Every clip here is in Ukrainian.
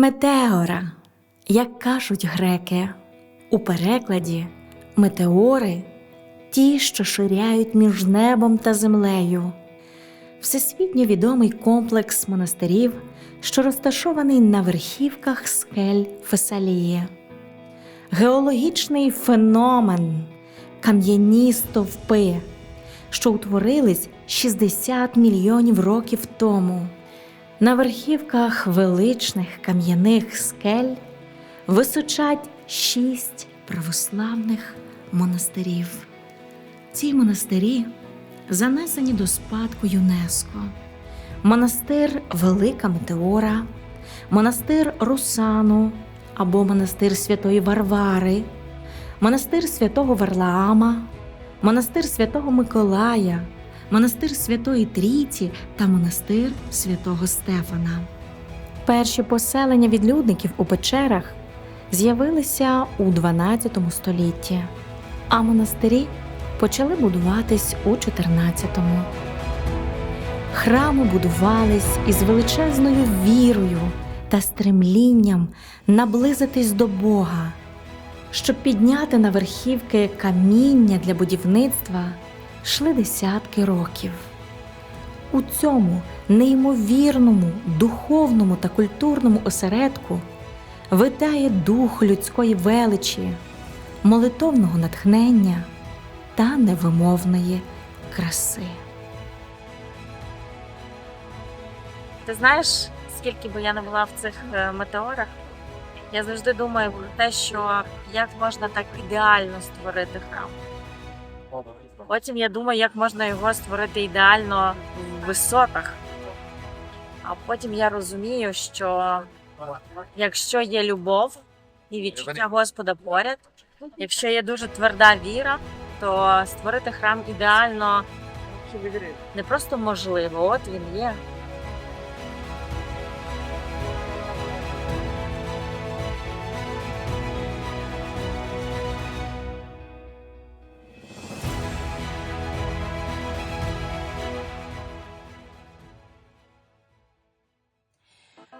Метеора, як кажуть греки, у перекладі метеори ті, що ширяють між небом та землею. Всесвітньо відомий комплекс монастирів, що розташований на верхівках скель Фесалії. Геологічний феномен кам'яні стовпи, що утворились 60 мільйонів років тому. На верхівках величних кам'яних скель височать шість православних монастирів. Ці монастирі занесені до спадку ЮНЕСКО. Монастир Велика Метеора, монастир Русану або монастир Святої Варвари, монастир Святого Варлаама, монастир Святого Миколая, монастир Святої Трійці та монастир Святого Стефана. Перші поселення відлюдників у печерах з'явилися у 12 столітті, а монастирі почали будуватись у 14-му. Храми будувались із величезною вірою та стремлінням наблизитись до Бога. Щоб підняти на верхівки каміння для будівництва, йшли десятки років. У цьому неймовірному духовному та культурному осередку витає дух людської величі, молитовного натхнення та невимовної краси. Ти знаєш, скільки би я не була в цих е, метеорах, я завжди думаю про те, що як можна так ідеально створити храм. Потім я думаю, як можна його створити ідеально в висотах. А потім я розумію, що якщо є любов і відчуття Господа поряд, якщо є дуже тверда віра, то створити храм ідеально не просто можливо, от він є.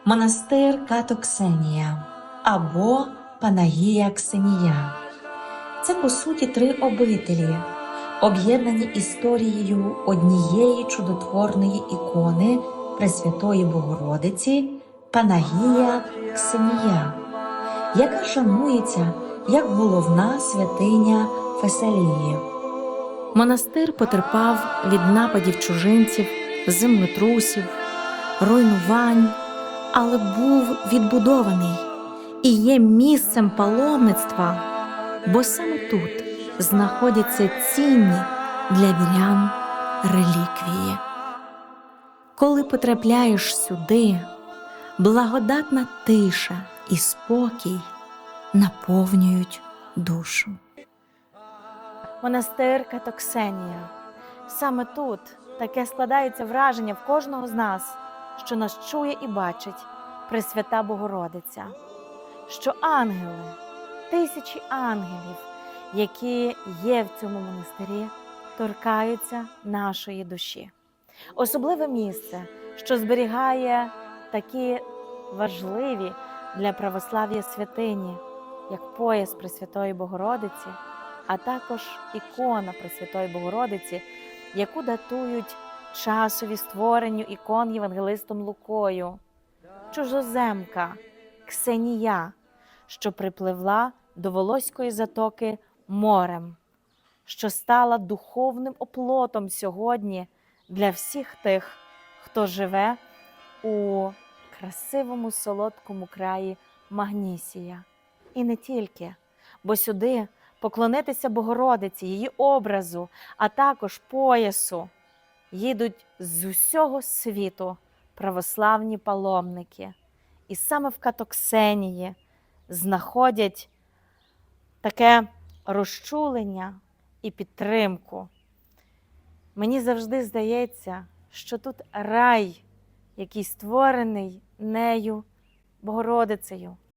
Монастир Катоксенія або Панагія Ксенія. Це по суті три обителі, об'єднані історією однієї чудотворної ікони Пресвятої Богородиці Панагія Ксенія, яка шанується як головна святиня Фесалії. Монастир потерпав від нападів чужинців, землетрусів, руйнувань, але був відбудований і є місцем паломництва, бо саме тут знаходяться цінні для вірян реліквії. Коли потрапляєш сюди, благодатна тиша і спокій наповнюють душу. Монастир Катоксенія. Саме тут таке складається враження в кожного з нас, що нас чує і бачить Пресвята Богородиця, що ангели, тисячі ангелів, які є в цьому монастирі, торкаються нашої душі. Особливе місце, що зберігає такі важливі для православ'я святині, як пояс Пресвятої Богородиці, а також ікона Пресвятої Богородиці, яку датують часові створенню ікон Євангелистом Лукою, чужоземка Ксенія, що припливла до Волоської затоки морем, що стала духовним оплотом сьогодні для всіх тих, хто живе у красивому солодкому краї Магнісія. І не тільки, бо сюди поклонитися Богородиці, її образу, а також поясу їдуть з усього світу православні паломники. І саме в Катоксенії знаходять таке розчулення і підтримку. Мені завжди здається, що тут рай, який створений нею, Богородицею,